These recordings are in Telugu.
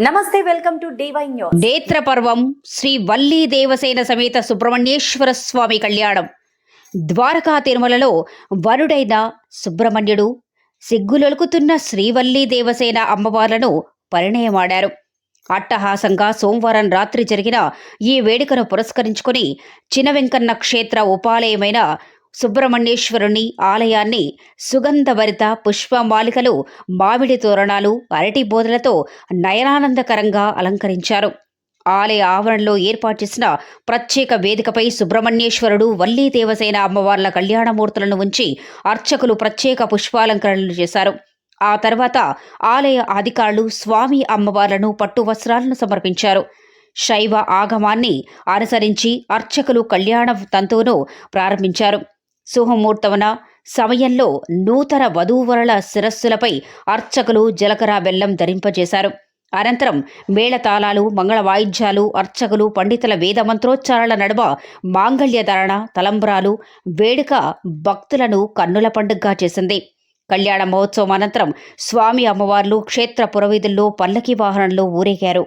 నమస్తే వెల్కమ్ టు డివై న్యూస్. నేత్రపర్వం శ్రీ వల్లీ దేవసేన సమేత సుబ్రహ్మణ్యేశ్వర స్వామి కళ్యాణం. ద్వారకా తిరుమలలో వరుడైన సుబ్రహ్మణ్యుడు సిగ్గులొలుకుతున్న శ్రీవల్లీ దేవసేన అమ్మవార్లను పరిణయమాడారు. అట్టహాసంగా సోమవారం రాత్రి జరిగిన ఈ వేడుకను పురస్కరించుకుని చినవెంకన్న క్షేత్ర ఉపాలయమైన సుబ్రహ్మణ్యేశ్వరుని ఆలయాన్ని సుగంధభరిత పుష్పమాలికలు మామిడి తోరణాలు అరటి బోధలతో నయనానందకరంగా అలంకరించారు. ఆలయ ఆవరణలో ఏర్పాటు చేసిన ప్రత్యేక వేదికపై సుబ్రహ్మణ్యేశ్వరుడు వల్లీ దేవసేన అమ్మవార్ల కళ్యాణమూర్తులను ఉంచి అర్చకులు ప్రత్యేక పుష్పాలంకరణలు చేశారు. ఆ తర్వాత ఆలయ అధికారులు స్వామి అమ్మవార్లను పట్టు వస్త్రాలను సమర్పించారు. శైవ ఆగమాన్ని అనుసరించి అర్చకులు కళ్యాణ తంతువును ప్రారంభించారు. శుభముహూర్తమున సమయంలో నూతన వధూవరుల శిరస్సులపై అర్చకులు జలకర బెల్లం ధరింపజేశారు. అనంతరం మేళతాళాలు మంగళ వాయిద్యాలు అర్చకులు పండితుల వేద మంత్రోచ్చారాల నడుమ మాంగళ్యధారణ తలంబ్రాలు వేడుక భక్తులను కన్నుల పండుగగా చేసింది. కళ్యాణ మహోత్సవం అనంతరం స్వామి అమ్మవార్లు క్షేత్ర పురవీధుల్లో పల్లకి వాహనంలో ఊరేగారు.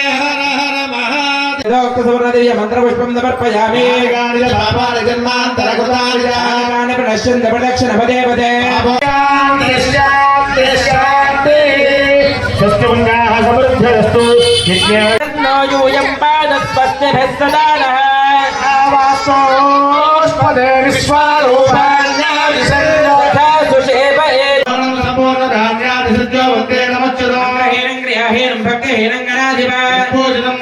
यथोक्तसुवर्णदेव्य मन्त्रपुष्पं समर्पयामि जन्मान्तरकृतानि प्रणश्यन्त प्रदक्षिणपदे पदे षष्ठभङ्गाः समृद्धरस्तु यूयं पादस्पस्तिभिः सदा नः आवासोष्पदे विश्वारूपाण्या विसर्गथा सुषेव एवं सम्पूर्णधान्यादिसृज्यो वन्दे नमच्युतो हेरङ्ग्रियहेरं भक्तहेरङ्गनाधिपा पूजितं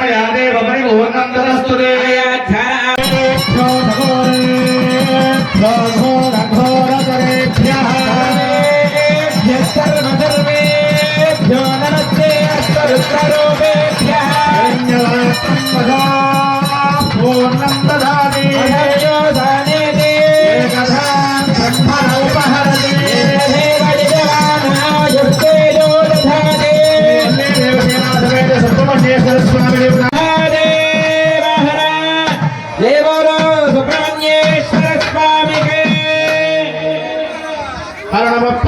సుబ్రహ్మణ్యేశ్వర సుబ్రహ్మణ్యేశ్వర స్వామికి. హరణమప్ప